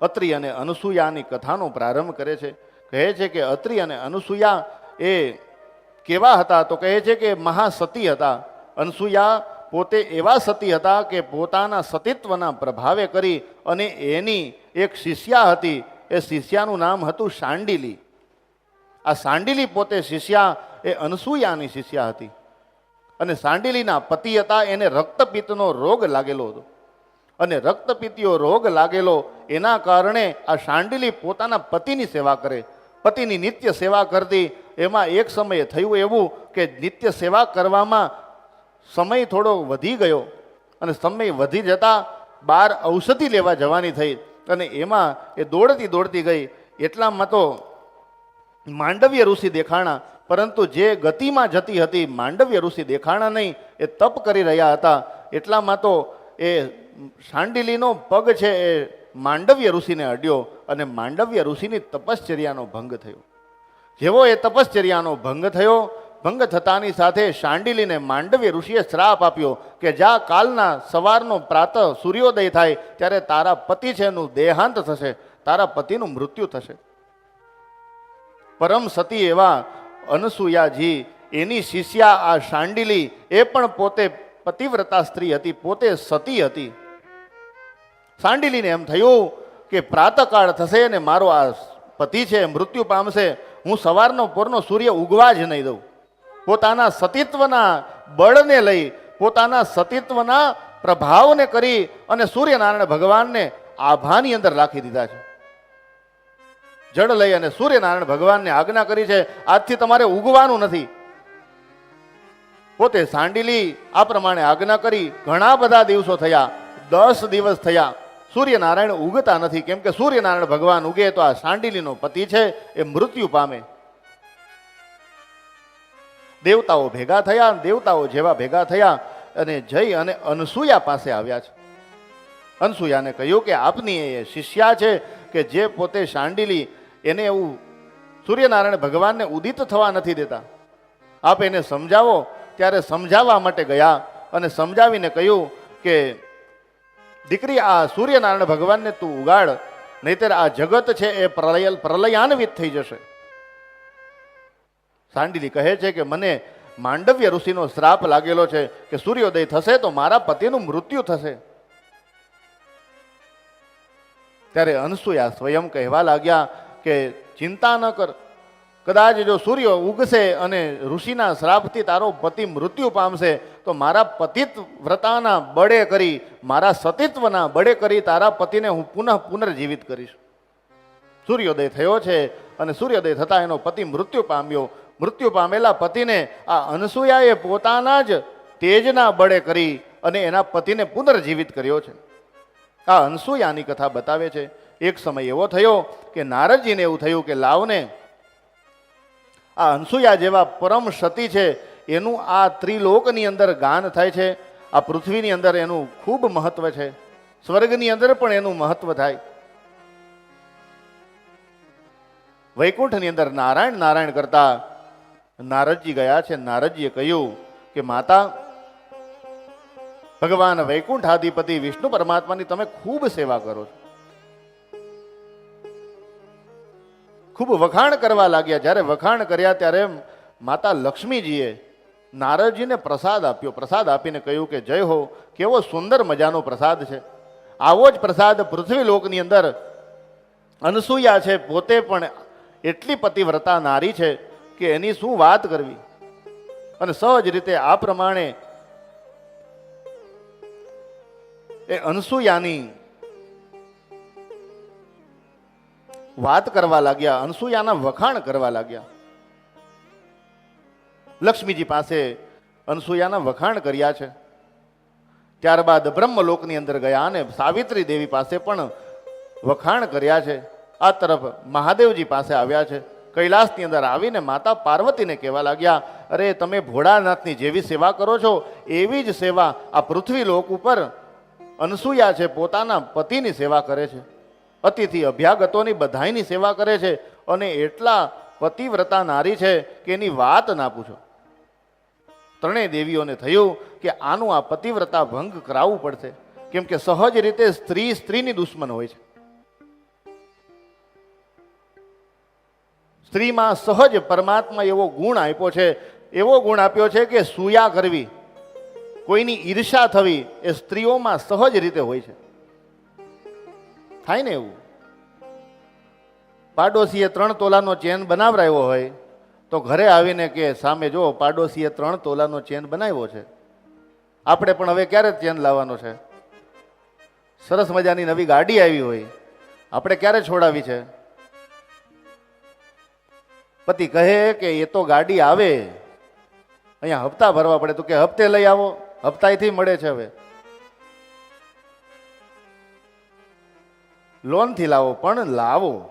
અત્રિ અને અનુસૂયાની કથાનો પ્રારંભ કરે છે. કહે છે કે અત્રિ અને અનુસૂયા એ કેવા હતા? તો કહે છે કે મહાસતી હતા. અનસૂયા પોતે એવા સતી હતા કે પોતાના સતીત્વના પ્રભાવે કરી અને એની એક શિષ્યા હતી. એ શિષ્યાનું નામ હતું શાંડિલી આ સાંડિલી પોતે શિષ્યા એ અનસૂયાની શિષ્યા હતી. અને સાંડિલીના પતિ હતા. એને રક્તપિત્તનો રોગ લાગેલો હતો. અને રક્તપિત્તીયો રોગ લાગેલો, એના કારણે આ શાંડિલી પોતાના પતિની સેવા કરે. પતિની નિત્ય સેવા કરતી, એમાં એક સમયે થયું એવું કે નિત્ય સેવા કરવામાં સમય થોડો વધી ગયો અને સમય વધી જતા બાર ઔષધિ લેવા જવાની થઈ અને એમાં એ દોડતી દોડતી ગઈ. એટલામાં તો માંડવ્ય ઋષિ દેખાણા, પરંતુ જે ગતિમાં જતી હતી માંડવ્ય ઋષિ દેખાણા નહીં, એ તપ કરી રહ્યા હતા. એટલામાં તો એ શાંડિલીનો પગ છે એ માંડવ્ય ઋષિને અડ્યો અને માંડવ્ય ઋષિની તપશ્ચર્યાનો ભંગ થયો. જેવો એ તપશ્ચર્યાનો ભંગ થયો, ભંગ થતાની સાથે શાંડિલીને માંડવ્ય ઋષિએ શ્રાપ આપ્યો કે જા કાલના સવારનો પ્રાતઃ સૂર્યોદય થાય ત્યારે તારા પતિ છે એનું દેહાંત થશે, તારા પતિનું મૃત્યુ થશે. પરમ સતી એવા અનસુયાજી, એની શિષ્યા આ શાંડિલી એ પણ પોતે પતિવ્રતા સ્ત્રી હતી, પોતે સતી હતી. શાંડિલીને એમ થયું કે પ્રાતકાળ થશે ને મારો આ પતિ છે, મૃત્યુ પામશે, હું સવારનો પોરનો સૂર્ય ઉગવા જ નહીં દઉં. પોતાના સતીત્વના બળને લઈ, પોતાના સતીત્વના પ્રભાવને કરી અને સૂર્યનારાયણ ભગવાનને આભાની અંદર રાખી દીધા છે. જળ લઈ અને સૂર્યનારાયણ ભગવાનને આજ્ઞા કરી છે, આજથી તમારે ઉગવાનું નથી. પોતે સાંડીલી આ પ્રમાણે આજ્ઞા કરી ઘણા બધા દિવસો થયા, દસ દિવસ થયા. સૂર્યનારાયણ ઉગતા નથી. કેમ કે સૂર્યનારાયણ ભગવાન ઉગે તો આ સાંડીલીનો પતિ છે, એ મૃત્યુ પામે. દેવતાઓ ભેગા થયા, દેવતાઓ જેવા ભેગા થયા અને જઈ અને અનસૂયા પાસે આવ્યા છે. અનસૂયાને કહ્યું કે આપની એ શિષ્યા છે કે જે પોતે શાંડિલી એને એવું સૂર્યનારાયણ ભગવાનને ઉદિત થવા નથી દેતા. આપ એને સમજાવો ત્યારે સમજાવવા માટે ગયા અને સમજાવીને કહ્યું કે, દીકરી, આ સૂર્યનારાયણ ભગવાનને તું ઉગાડ, નહીતર આ જગત છે એ પ્રલય, પ્રલયાન્વિત થઈ જશે. સાંડિલી કહે છે કે, મને માંડવ્ય ઋષિનો શ્રાપ લાગેલો છે કે સૂર્યોદય થશે તો મારા પતિનું મૃત્યુ થશે. ત્યારે અંશુયા સ્વયં કહેવા લાગ્યા કે, ચિંતા ન કર કદાચ જો સૂર્ય ઉગશે અને ઋષિના શ્રાપથી તારો પતિ મૃત્યુ પામશે, તો મારા પતિત વ્રતાના બળે કરી, મારા સતીત્વના બળે કરી તારા પતિને હું પુનઃ પુનર્જીવિત કરીશ. સૂર્યોદય થયો છે અને સૂર્યોદય થતાં એનો પતિ મૃત્યુ પામ્યો. મૃત્યુ પામેલા પતિને આ અનસૂયાએ પોતાના જ તેજના બળે કરી અને એના પતિને પુનર્જીવિત કર્યો છે. આ અનસૂયાની કથા બતાવે છે. એક સમય એવો થયો કે નારદજીને એવું થયું કે લાવને આ અંસુયા જેવા પરમ સતી છે, એનું આ ત્રિલોકની અંદર ગાન થાય છે. આ પૃથ્વીની અંદર એનું ખૂબ મહત્વ છે. સ્વર્ગની અંદર પણ એનું મહત્વ થાય. વૈકુંઠની અંદર નારાયણ નારાયણ કરતા નારદજી ગયા છે. નારદજીએ કહ્યું કે, માતા, ભગવાન વૈકુંઠાધિપતિ વિષ્ણુ પરમાત્માની તમે ખૂબ સેવા કરો છો. ખૂબ વખાણ કરવા લાગ્યા. જ્યારે વખાણ કર્યા ત્યારે માતા લક્ષ્મીજીએ નારદજીને પ્રસાદ આપ્યો. પ્રસાદ આપીને કહ્યું કે, જય હો, કેવો સુંદર મજાનો પ્રસાદ છે. આવો જ પ્રસાદ પૃથ્વી લોકની અંદર અનસૂયા છે. પોતે પણ એટલી પતિવ્રતા નારી છે કે એની શું વાત કરવી? અને સહજ રીતે આ પ્રમાણે એ અનસૂયાની વાત કરવા લાગ્યા, અનસૂયાના વખાણ કરવા લાગ્યા. લક્ષ્મીજી પાસે અનસૂયાના વખાણ કર્યા છે. ત્યારબાદ બ્રહ્મલોકની અંદર ગયા અને સાવિત્રી દેવી પાસે પણ વખાણ કર્યા છે. આ તરફ મહાદેવજી પાસે આવ્યા છે. કૈલાસની અંદર આવીને માતા પાર્વતીને કહેવા લાગ્યા, અરે, તમે ભોળાનાથની જેવી સેવા કરો છો, એવી જ સેવા આ પૃથ્વી લોક ઉપર અનસૂયા છે, પોતાના પતિની સેવા કરે છે. અતિથિ અભ્યાગતોની બધાની સેવા કરે છે અને એટલા પતિવ્રતા નારી છે કે એની વાત ના પૂછો. ત્રણેય દેવીઓને થયું કે આનું આ પતિવ્રતા ભંગ કરાવવું પડશે. કેમ કે સહજ રીતે સ્ત્રી સ્ત્રીની દુશ્મન હોય છે. સ્ત્રીમાં સહજ પરમાત્મા એવો ગુણ આપ્યો છે, એવો ગુણ આપ્યો છે કે સૂયા કરવી, કોઈની ઈર્ષા થવી એ સ્ત્રીઓમાં સહજ રીતે હોય છે. થાય ને એવું? પાડોશીએ ત્રણ તોલાનો ચેન બનાવરાયો હોય તો ઘરે આવીને કે, સામે જો, પાડોશીએ ત્રણ તોલાનો ચેન બનાવ્યો છે. આપણે પણ હવે ક્યારે ચેન લાવવાનો છે? સરસ મજાની નવી ગાડી આવી હોય. આપણે ક્યારે છોડાવી છે? પતિ કહે કે, એ તો ગાડી આવે. અહીંયા હપ્તા ભરવા પડે. તો કે, હપ્તે લઈ આવો. હપ્તાથી મળે છે હવે. લોનથી લાવો પણ લાવો.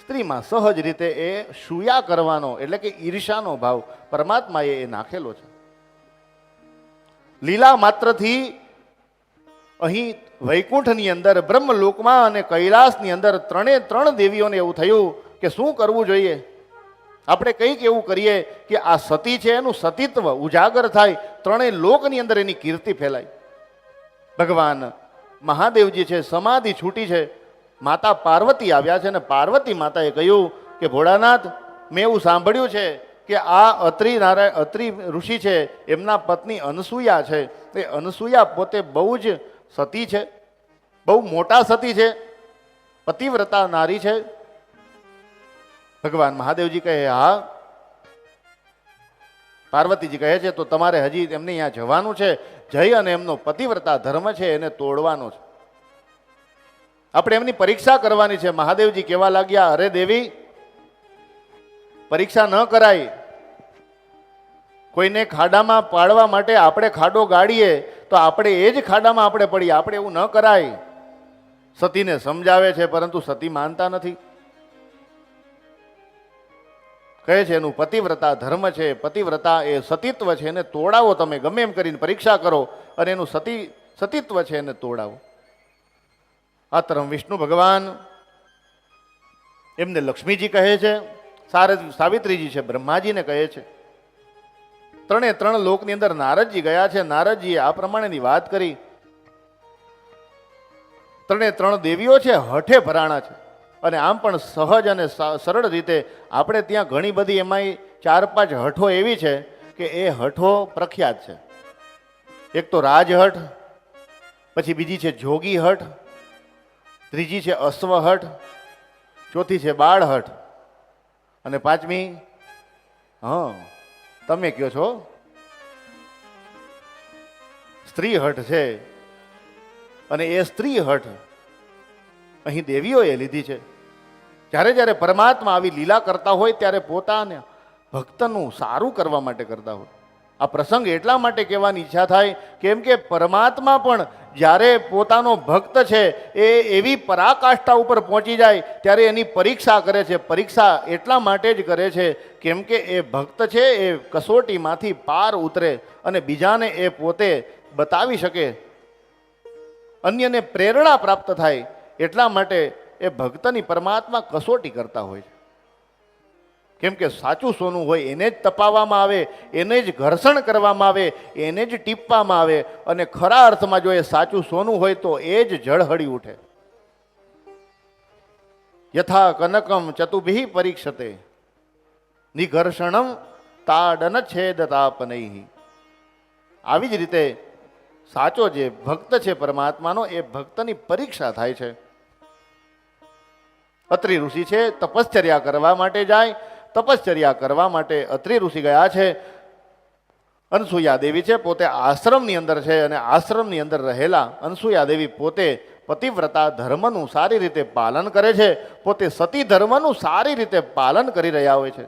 સ્ત્રીમાં સહજ રીતે એ શુયા કરવાનો એટલે કે ઈર્ષાનો ભાવ પરમાત્માએ એ નાખેલો છે. લીલા માત્રથી અહીં વૈકુંઠની અંદર, બ્રહ્મલોકમાં અને કૈલાસની અંદર ત્રણે ત્રણ દેવીઓને એવું થયું કે શું કરવું જોઈએ? આપણે કંઈક એવું કરીએ કે આ સતી છે, એનું સતીત્વ ઉજાગર થાય, ત્રણેય લોકની અંદર એની કીર્તિ ફેલાય. ભગવાન મહાદેવજી છે, સમાધિ છૂટી છે. માતા પાર્વતી આવ્યા છે અને પાર્વતી માતાએ કહ્યું કે, ભોળાનાથ, મેં એવું સાંભળ્યું છે કે આ અત્રિ નારાયણ અત્રિ ઋષિ છે, એમના પત્ની અનસૂયા છે. એ અનસૂયા પોતે બહુ જ સતી છે, બહુ મોટા સતી છે, પતિવ્રતા નારી છે. ભગવાન મહાદેવજી કહે, હા પાર્વતીજી કહે છે, તો તમારે હજી એમને અહીંયા જવાનું છે? જઈ અને એમનો પતિવ્રતા ધર્મ છે, એને તોડવાનો છે. આપણે એમની પરીક્ષા કરવાની છે. મહાદેવજી કહેવા લાગ્યા, અરે દેવી, પરીક્ષા ન કરાય. કોઈને ખાડામાં પાડવા માટે આપણે ખાડો ગાડીએ, તો આપણે એ જ ખાડામાં આપણે પડીએ. આપણે એવું ન કરાય. સતીને સમજાવે છે, પરંતુ સતી માનતા નથી. કહે છે, એનું પતિવ્રતા ધર્મ છે, પતિવ્રતા એ સતીત્વ છે એને તોડાવો તમે. ગમે એમ કરીને પરીક્ષા કરો અને એનું સતી, સતીત્વ છે એને તોડાવો. આ તરમ વિષ્ણુ ભગવાન, એમને લક્ષ્મીજી કહે છે, સારદ સાવિત્રીજી છે, બ્રહ્માજીને કહે છે. ત્રણે ત્રણ લોકની અંદર નારદજી ગયા છે, નારદજીએ આ પ્રમાણેની વાત કરી. ત્રણે ત્રણ દેવીઓ છે, હઠે ભરાણા છે. અને આમ પણ સહજ અને સરળ રીતે આપણે ત્યાં ઘણી બધી એમાંય ચાર પાંચ હઠો એવી છે કે એ હઠો પ્રખ્યાત છે. એક તો રાજહઠ, પછી બીજી છે જોગી હઠ ત્રીજી છે અશ્વહઠ, ચોથી છે બાળહઠ અને પાંચમી, હા, તમે કયો છો? સ્ત્રી હઠ છે અને એ સ્ત્રી હઠ અહીં દેવીઓએ લીધી છે. જ્યારે જ્યારે પરમાત્મા આવી લીલા કરતા હોય ત્યારે પોતાને ભક્તનું સારું કરવા માટે કરતા હોય. આ પ્રસંગ એટલા માટે કહેવાની ઈચ્છા થાય કેમ કે પરમાત્મા પણ જ્યારે પોતાનો ભક્ત છે એ એવી પરાકાષ્ઠા ઉપર પહોંચી જાય ત્યારે એની પરીક્ષા કરે છે. પરીક્ષા એટલા માટે જ કરે છે કેમ કે એ ભક્ત છે એ કસોટીમાંથી પાર ઉતરે અને બીજાને એ પોતે બતાવી શકે. અન્યને પ્રેરણા પ્રાપ્ત થાય એટલા માટે એ ભક્તની પરમાત્મા કસોટી કરતા હોય છે. કેમ કે સાચું સોનું હોય એને જ તપાવવામાં આવે, એને જ ઘર્ષણ કરવામાં આવે, એને જ ટીપવામાં આવે અને ખરા અર્થમાં જો એ સાચું સોનું હોય તો એ જ જળહળી ઉઠે. યથા કનકમ ચતુભિ પરીક્ષતે, નિઘર્ષણમ તાડન છેદતાપનૈ આવી જ રીતે સાચો જે ભક્ત છે પરમાત્માનો એ ભક્તની પરીક્ષા થાય છે. અત્રિ ઋષિ છે, તપશ્ચર્યા કરવા માટે જાય, તપશ્ચર્યા કરવા માટે અત્રિ ઋષિ ગયા છે. અનસુયા દેવી છે, પોતે આશ્રમની અંદર છે અને આશ્રમની અંદર રહેલા અનસુયા દેવી પોતે પતિવ્રતા ધર્મનું સારી રીતે પાલન કરે છે, પોતે સતી ધર્મનું સારી રીતે પાલન કરી રહ્યા હોય છે.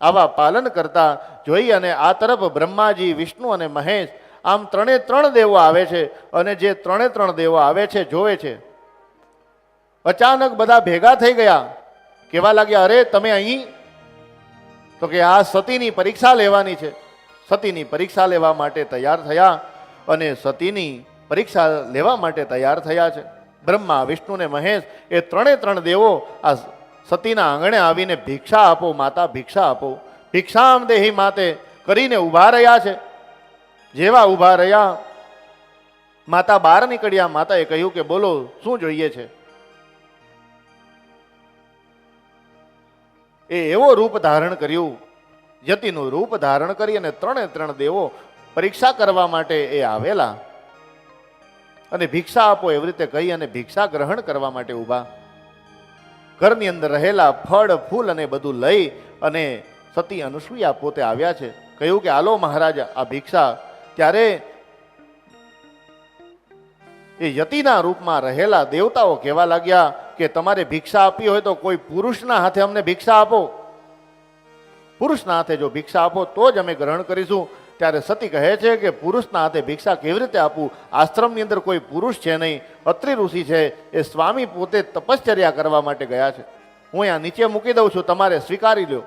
આવા પાલન કરતા જોઈ અને આ તરફ બ્રહ્માજી, વિષ્ણુ અને મહેશ આમ ત્રણે ત્રણ દેવો આવે છે અને જે ત્રણે ત્રણ દેવો આવે છે, જોવે છે. અચાનક બધા ભેગા થઈ ગયા. કેવા લાગ્યા, અરે, તમે અહીં? તો કે આ સતીની પરીક્ષા લેવાની છે. સતીની પરીક્ષા લેવા માટે તૈયાર થયા અને સતીની પરીક્ષા લેવા માટે તૈયાર થયા છે. બ્રહ્મા, વિષ્ણુ ને મહેશ એ ત્રણે ત્રણ દેવો આ સતીના આંગણે આવીને ભિક્ષા આપો, માતા ભિક્ષા આપો. ભિક્ષામ દેહી માતે કરીને ઊભા રહ્યા છે. જેવા ઊભા રહ્યા, માતા બહાર નીકળ્યા. માતાએ કહ્યું કે, બોલો, શું જોઈએ છે? એ એવો રૂપ ધારણ કર્યું. યતિનું રૂપ ધારણ કરી અને ત્રણે ત્રણ દેવો પરીક્ષા કરવા માટે એ આવેલા. અને ભિક્ષા આપો એવી રીતે કહી અને ભિક્ષા ગ્રહણ કરવા માટે ઊભા. ઘરની અંદર રહેલા ફળ, ફૂલ અને બધું લઈ અને સતી અનુસૂયા પોતે આવ્યા છે. કહ્યું કે આલો મહારાજ, આ ભિક્ષા ત્યારે એ યતિના રૂપમાં રહેલા દેવતાઓ કહેવા લાગ્યા કે તમારે ભિક્ષા આપી હોય તો કોઈ પુરુષના હાથે અમને ભિક્ષા આપો. પુરુષના હાથે જો ભિક્ષા આપો તો જ અમે ગ્રહણ કરીશું. ત્યારે સતી કહે છે કે પુરુષના હાથે ભિક્ષા કેવી રીતે આપવું આશ્રમની અંદર કોઈ પુરુષ છે નહીં. અત્રિ ઋષિ છે. એ સ્વામી પોતે તપશ્ચર્યા કરવા માટે ગયા છે. હું અહીંયા નીચે મૂકી દઉં છું. તમારે સ્વીકારી લો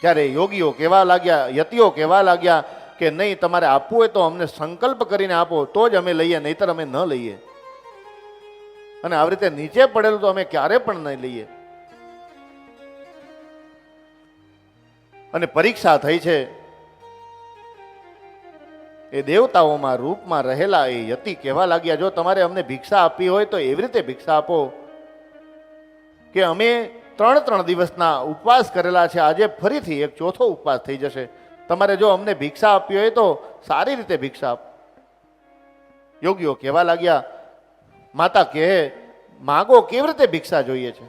ત્યારે યોગીઓ કહેવા લાગ્યા, યતિઓ કહેવા લાગ્યા કે નહીં, તમારે આપવું હોય તો અમને સંકલ્પ કરીને આપો, તો જ અમે લઈએ, નહીતર અમે ન લઈએ. અને આવી રીતે નીચે પડેલું તો અમે ક્યારે પણ નહીં લઈએ. અને પરીક્ષા થઈ છે. એ દેવતાઓમાં રૂપમાં રહેલા એ યતિ કહેવા લાગ્યા, જો તમારે અમને ભિક્ષા આપવી હોય તો એવી રીતે ભિક્ષા આપો કે અમે ત્રણ ત્રણ દિવસના ઉપવાસ કરેલા છે. આજે ફરીથી એક ચોથો ઉપવાસ થઈ જશે. તમારે જો અમને ભિક્ષા આપવી હોય તો સારી રીતે ભિક્ષા આપ. યોગીઓ કહેવા લાગ્યા, માતા કહે, માગો કેવી રીતે ભિક્ષા જોઈએ છે?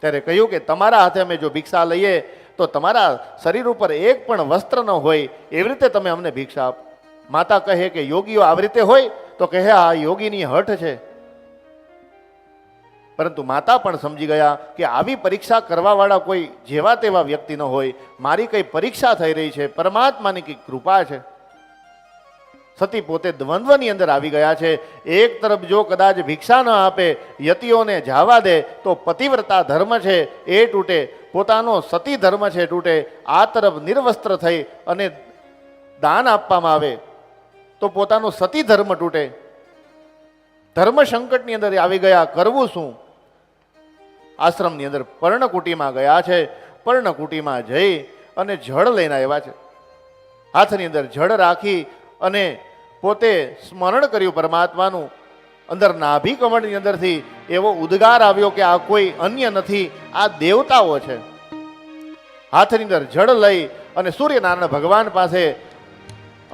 ત્યારે કહ્યું કે, તમારા હાથે અમે જો ભિક્ષા લઈએ, તો તમારા શરીર ઉપર એક પણ વસ્ત્ર ન હોય, એવી રીતે તમે અમને ભિક્ષા આપ. માતા કહે કે, યોગીઓ આવી રીતે હોય, તો કહે, આ યોગીની હઠ છે. પરંતુ માતા પણ સમજી ગયા કે આવી પરીક્ષા કરવાવાળા કોઈ જેવા તેવા વ્યક્તિ ન હોય, મારી કઈ પરીક્ષા થઈ રહી છે, પરમાત્માની કઈ કૃપા છે. સતી પોતે દ્વંદ્વની અંદર આવી ગયા છે. એક તરફ જો કદાચ ભિક્ષા ન આપે, યતિઓને જાવા દે, તો પતિવ્રતા ધર્મ છે એ તૂટે, પોતાનો સતી ધર્મ છે તૂટે, આ તરફ નિર્વસ્ત્ર થઈ અને દાન આપવામાં આવે, તો પોતાનો સતી ધર્મ તૂટે. ધર્મ સંકટની અંદર આવી ગયા, કરવું શું? આશ્રમની અંદર પર્ણકુટીમાં ગયા છે. પર્ણકુટીમાં જઈ અને જળ લઈને આવ્યા છે. હાથની અંદર જળ રાખી અને પોતે સ્મરણ કર્યું પરમાત્માનું. અંદર નાભી કમળની અંદરથી એવો ઉદ્ગાર આવ્યો કે આ કોઈ અન્ય નથી, આ દેવતાઓ છે. હાથની અંદર જળ લઈ અને સૂર્યનારાયણ ભગવાન પાસે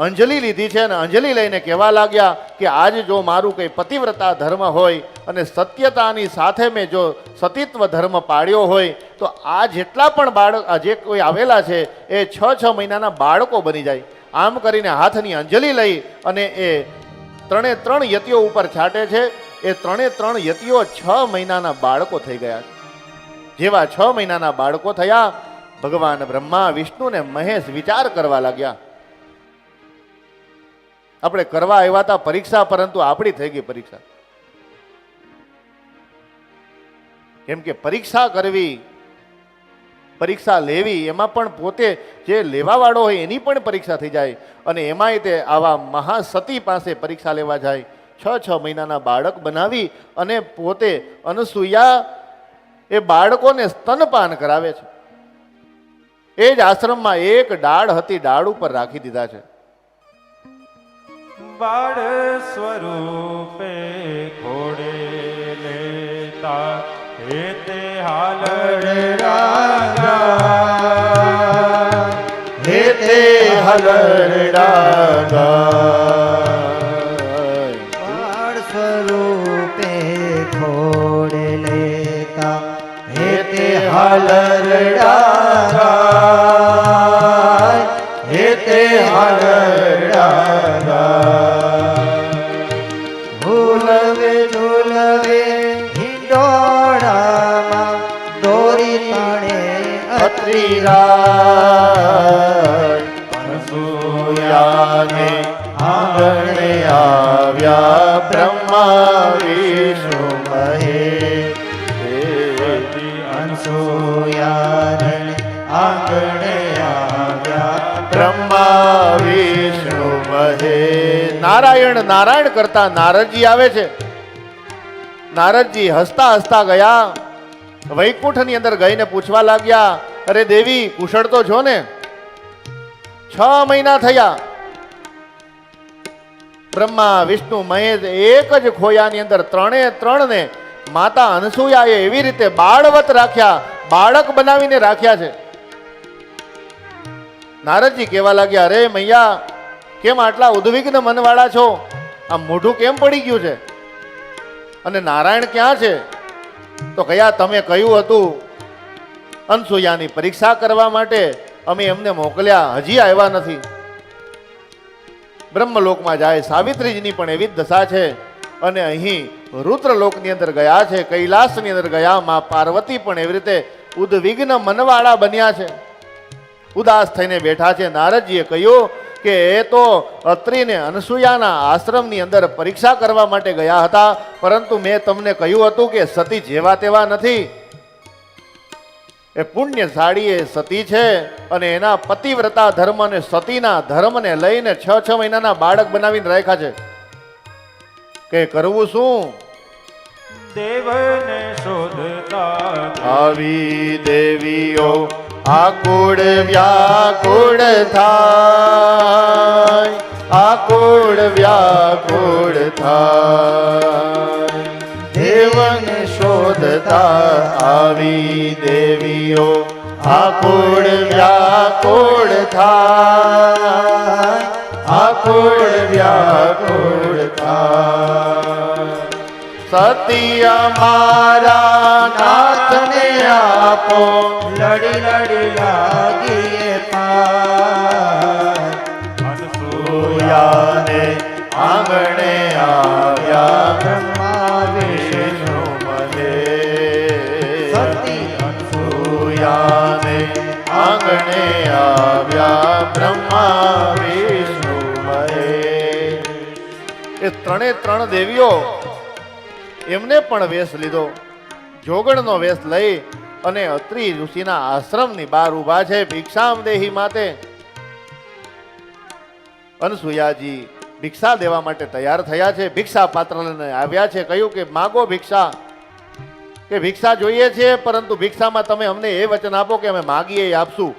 અંજલિ લીધી છે અને અંજલિ લઈને કહેવા લાગ્યા કે આજ જો મારું કંઈ પતિવ્રતા ધર્મ હોય અને સત્યતાની સાથે મેં જો સતીત્વ ધર્મ પાળ્યો હોય, તો આ જેટલા પણ બાળક જે કોઈ આવેલા છે, એ છ છ મહિનાના બાળકો બની જાય. આમ કરીને હાથની અંજલિ લઈ અને એ ત્રણે ત્રણ યતિઓ ઉપર છાંટે છે. એ ત્રણે ત્રણ યતિઓ છ મહિનાના બાળકો થઈ ગયા જેવા છ મહિનાના બાળકો થયા, ભગવાન બ્રહ્મા વિષ્ણુ ને મહેશ વિચાર કરવા લાગ્યા. આપણે કરવા આવ્યા હતા પરીક્ષા, પરંતુ આપણી થઈ ગઈ પરીક્ષા. કેમ કે પરીક્ષા કરવી, પરીક્ષા લેવી, એમાં પણ પોતે જે લેવાવાળો હોય એની પણ પરીક્ષા થઈ જાય અને એમાંય તે આવા મહાસતી પાસે પરીક્ષા લેવા જાય. છ છ મહિનાના બાળક બનાવી અને પોતે અનસૂયા એ બાળકોને સ્તનપાન કરાવે છે. એ જ આશ્રમમાં એક ડાળ હતી, ડાળ ઉપર રાખી દીધા છે. બાળ સ્વરૂપે ખોડે લેતા હે તે હાલડ હે તે બાળ સ્વરૂપે ખોડે લેતા હે તે હલરડા આવ્યા બ્રહ્મા વિષ્ણુ મહે અંશોયારણ આંગણે બ્રહ્મા વિષ્ણુ મહે. નારાયણ નારાયણ કરતા નારદજી આવે છે. નારદજી હસતા હસતા ગયા. વૈકુંઠની અંદર ગઈને પૂછવા લાગ્યા, અરે દેવી કુશળ તો છો ને? છ મહિના થયા. બ્રહ્મા, વિષ્ણુ, મહેશ, એક જ ખોયાની અંદર ત્રણે ત્રણને માતા અનસુયાએ એવી રીતે બાળવત રાખ્યા, બાળક બનાવીને રાખ્યા છે. નારદજી કહેવા લાગ્યા, અરે મૈયા, કેમ આટલા ઉદ્વિગ્ન મનવાળા છો? આ મોઢું કેમ પડી ગયું છે? અને નારાયણ ક્યાં છે? તો કયા, તમે કહ્યું હતું, અનસુયાની પરીક્ષા કરવા માટે અમે એમને મોકલ્યા, હજી આવ્યા નથી. બ્રહ્મલોકમાં જાય, સાવિત્રીજીની પણ એવી જ દશા છે. અને અહીં રુદ્રલોકની અંદર ગયા છે, કૈલાસની અંદર ગયા, માં પાર્વતી પણ એવી રીતે ઉદ્વિગ્ન મનવાળા બન્યા છે. ઉદાસ થઈને બેઠા છે. નારદજીએ કહ્યું કે એ તો અત્રિને અનસુયાના આશ્રમની અંદર પરીક્ષા કરવા માટે ગયા હતા, પરંતુ મેં તમને કહ્યું હતું કે સતી જેવા તેવા નથી. એ પુણ્યશાળી એ સતી છે અને એના પતિવ્રતા ધર્મ અને સતીના ધર્મને લઈને છ છ મહિનાના બાળક બનાવીને રાખ્યા છે. કે કરવું શું? દેવને શોધતા આવી દેવીઓ આકુળ વ્યાકુળ થાય આકુળ વ્યાકુળ થાય. દેવન શોધતા આવી દેવીઓ આકુળ વ્યાકુળ થાય આકુળ વ્યાકુળ થાય. સતી અમારા નાથને આપો, લડી લડી લાગીએ સોયાને આંગણે આવ્યા બ્રહ્મા વિષ્ણુ એ ત્રણે ત્રણ દેવીઓ એમને પણ વેશ લીધો. જોગણનો વેશ લઈ અને અત્રિ ઋષિના આશ્રમની બહાર ઊભા છે ભિક્ષામ દેહી માતે. અનસુયાજી ભિક્ષા દેવા માટે તૈયાર થયા છે. ભિક્ષા પાત્ર લઈને આવ્યા છે. કહ્યું કે, માગો ભિક્ષા. કે ભિક્ષા જોઈએ છે, પરંતુ ભિક્ષામાં તમે અમને એ વચન આપો કે અમે માગીએ એ આપશું.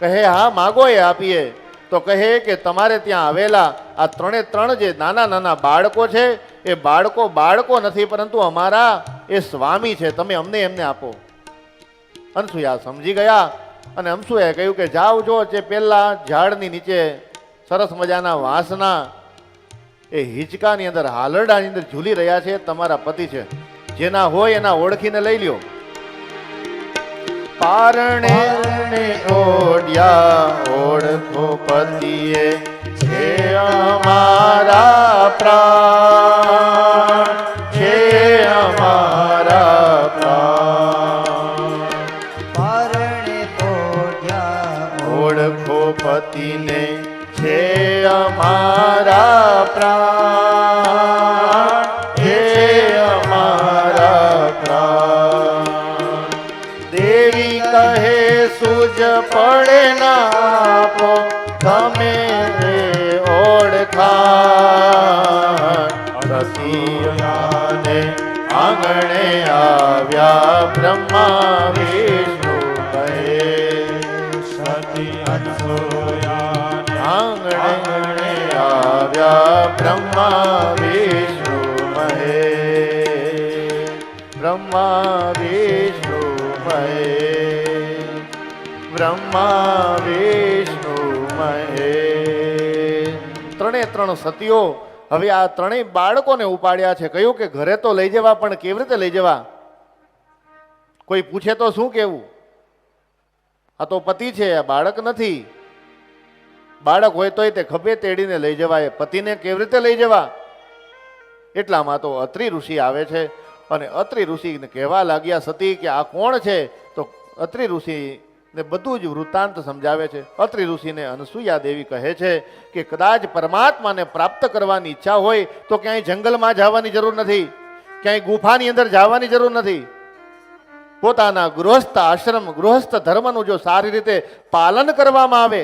કહે, હા, માગો એ આપીએ. તો કહે કે, તમારે ત્યાં આવેલા આ ત્રણે ત્રણ જે નાના નાના બાળકો છે, એ બાળકો બાળકો નથી, પરંતુ અમારા એ સ્વામી છે, તમે અમને એમને આપો. અનસુયા સમજી ગયા અને અનસુયાએ કહ્યું કે, જાઓ જો, જે પહેલાં ઝાડની નીચે સરસ મજાના વાંસના એ હિંચકાની અંદર, હાલરડાની અંદર ઝૂલી રહ્યા છે તમારા પતિ છે. જેના હોય એના ઓળખીને લઈ લ્યો. પારણે ઓડિયા ઓળખો પતિએ. અમારા બ્રહ્મા વિષ્ણુ કહે સતી આંગણે આવ્યા બ્રહ્મા વિષ્ણુ મહે બ્રહ્મા વિષ્ણુ મહે બ્રહ્મા વિષ્ણુ મહે ત્રણે ત્રણ સતીઓ હવે આ ત્રણેય બાળકોને ઉપાડ્યા છે. કહ્યું કે ઘરે તો લઈ જવા, પણ કેવી રીતે લઈ જવા? કોઈ પૂછે તો શું કેવું? આ તો પતિ છે, આ બાળક નથી. બાળક હોય તોય તે ખભે તેડીને લઈ જવાય. પતિને કેવી રીતે લઈ જવા? એટલામાં તો અત્રિ ઋષિ આવે છે અને અત્રિ ઋષિને કહેવા લાગ્યા સતી કે આ કોણ છે? તો અત્રિ ઋષિને બધું જ વૃત્તાંત સમજાવે છે. અત્રિ ઋષિને અનસુયા દેવી કહે છે કે કદાચ પરમાત્માને પ્રાપ્ત કરવાની ઈચ્છા હોય તો ક્યાંય જંગલમાં જવાની જરૂર નથી. ક્યાંય ગુફાની અંદર જવાની જરૂર નથી. પોતાના ગૃહસ્થ આશ્રમ, ગૃહસ્થ ધર્મનું જો સારી રીતે પાલન કરવામાં આવે,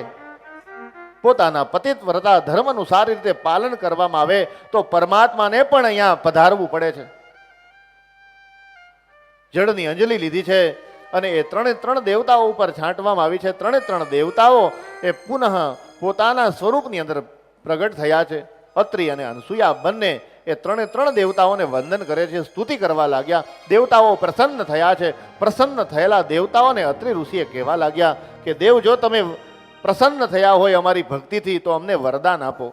પોતાના પતિત વ્રતા ધર્મનું સારી રીતે પાલન કરવામાં આવે, તો પરમાત્માને પણ અહીંયા પધારવું પડે છે. જળની અંજલિ લીધી છે અને એ ત્રણે ત્રણ દેવતાઓ ઉપર છાંટવામાં આવી છે. ત્રણે ત્રણ દેવતાઓ એ પુનઃ પોતાના સ્વરૂપની અંદર પ્રગટ થયા છે. અત્રિ અને અનસુયા બંને એ ત્રણે ત્રણ દેવતાઓને વંદન કરે છે, સ્તુતિ કરવા લાગ્યા. દેવતાઓ પ્રસન્ન થયા છે. પ્રસન્ન થયેલા દેવતાઓને અત્રિ ઋષિએ કહેવા લાગ્યા કે, દેવ, જો તમે પ્રસન્ન થયા હોય અમારી ભક્તિથી, તો અમને વરદાન આપો.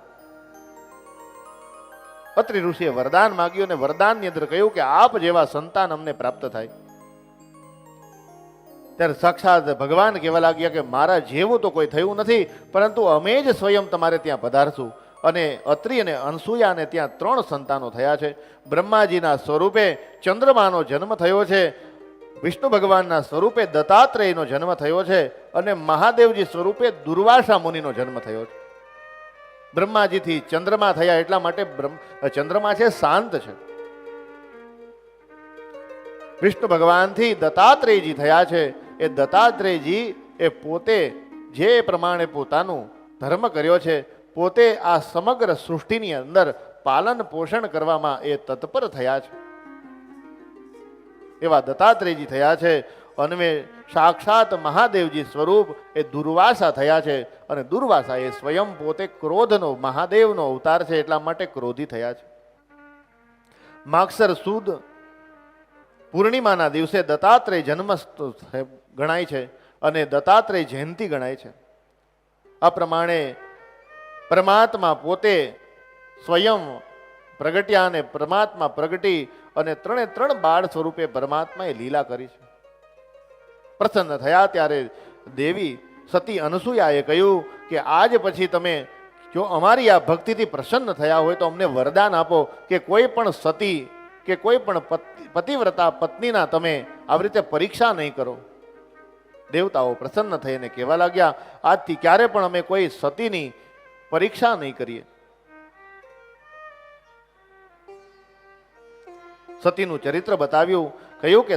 અત્રિ ઋષિએ વરદાન માગ્યું અને વરદાનની અંદર કહ્યું કે, આપ જેવા સંતાન અમને પ્રાપ્ત થાય. ત્યારે સાક્ષાત ભગવાન કહેવા લાગ્યા કે, મારા જેવું તો કોઈ થયું નથી, પરંતુ અમે જ સ્વયં તમારે ત્યાં પધારશું. અને અત્રિ અને અનસૂયાને ત્યાં ત્રણ સંતાનો થયા છે. બ્રહ્માજીના સ્વરૂપે ચંદ્રમાનો જન્મ થયો છે. વિષ્ણુ ભગવાનના સ્વરૂપે દત્તાત્રેયનો જન્મ થયો છે અને મહાદેવજી સ્વરૂપે દુર્વાસા મુનિનો જન્મ થયો છે. બ્રહ્માજીથી ચંદ્રમા થયા એટલા માટે ચંદ્રમા છે, શાંત છે. વિષ્ણુ ભગવાનથી દત્તાત્રેયજી થયા છે. એ દત્તાત્રેયજી એ પોતે જે પ્રમાણે પોતાનું ધર્મ કર્યો છે પોતે આ સમગ્ર સૃષ્ટિની અંદર પાલન પોષણ કરવામાં એ તત્પર થયા છે. એવા દત્તાત્રેયજી થયા છે, અન્વે સાક્ષાત મહાદેવજી સ્વરૂપ એ દુર્વાસા થયા છે અને દુર્વાસા એ સ્વયં પોતે ક્રોધનો, મહાદેવનો અવતાર છે એટલા માટે ક્રોધી થયા છે. માગસર સુદ પૂર્ણિમાના દિવસે દત્તાત્રેય જન્મ ગણાય છે અને દત્તાત્રેય જયંતિ ગણાય છે. આ પ્રમાણે પરમાત્મા પોતે સ્વયં પ્રગટ્યા અને પરમાત્મા પ્રગટી અને ત્રણે ત્રણ બાળ સ્વરૂપે પરમાત્માએ લીલા કરી છે. પ્રસન્ન થયા ત્યારે દેવી સતી અનસૂયાએ કહ્યું કે આજ પછી તમે જો અમારી આ ભક્તિથી પ્રસન્ન થયા હોય તો અમને વરદાન આપો કે કોઈ પણ સતી કે કોઈ પણ પતિ- પતિવ્રતા પત્નીના તમે આવી રીતે પરીક્ષા નહીં કરો. દેવતાઓ પ્રસન્ન થઈને કહેવા લાગ્યા, આજથી ક્યારે પણ અમે કોઈ સતીની પરીક્ષા નહીં કરીએ. સતીનું ચરિત્ર બતાવ્યું કહ્યું કે